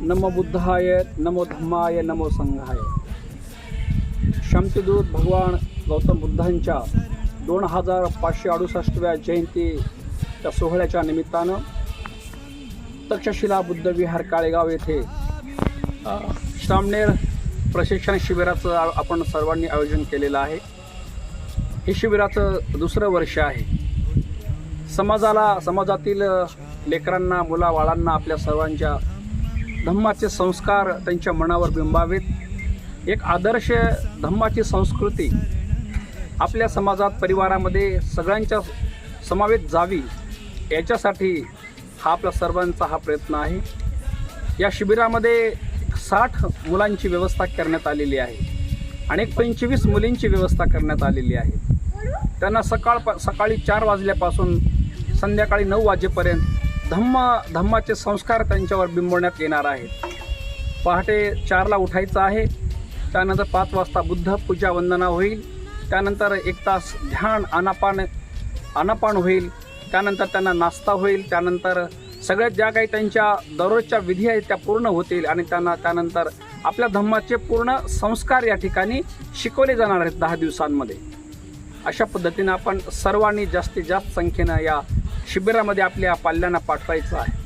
नमो बुद्धाय नमो धम्माय नमो संघाय. शांतीदूत भगवान गौतम बुद्धांच्या दोन हजार पाचशे अडुसष्टव्या जयंतीच्या सोहळ्याच्या निमित्तानं तक्षशिला बुद्ध विहार काळेगाव येथे श्रामनेर सामनेर प्रशिक्षण शिबिराचं आपण सर्वांनी आयोजन केलेलं आहे. हे शिबिराचं दुसरं वर्ष आहे. समाजाला समाजातील लेकरांना मुलाबाळांना आपल्या सर्वांच्या धम्माचे संस्कार त्यांच्या मनावर बिंबावेत. एक आदर्श धम्माची संस्कृती आपल्या समाजात परिवारामध्ये सगळ्यांच्या समावेत जावी याच्यासाठी हा आपला सर्वांचा हा प्रयत्न आहे. या शिबिरामध्ये साठ मुलांची व्यवस्था करण्यात आलेली आहे आणि एक पंचवीस मुलींची व्यवस्था करण्यात आलेली आहे. त्यांना सकाळ सकाळी चार वाजल्यापासून संध्याकाळी नऊ वाजेपर्यंत धम्म धम्माचे संस्कार त्यांच्यावर बिंबवण्यात येणार आहेत. पहाटे चारला उठायचं आहे. त्यानंतर पाच वाजता बुद्ध पूजा वंदना होईल. त्यानंतर एक तास ध्यान आनापान आनापान होईल. त्यानंतर त्यांना नाश्ता होईल. त्यानंतर सगळ्यात ज्या काही त्यांच्या दररोजच्या विधी आहेत त्या पूर्ण होतील आणि त्यांना त्यानंतर आपल्या धम्माचे पूर्ण संस्कार या ठिकाणी शिकवले जाणार आहेत दहा दिवसांमध्ये. अशा पद्धतीनं आपण सर्वांनी जास्तीत जास्त संख्येनं या शिबिरामध्ये आपल्या पाल्यांना पाठवायचं आहे.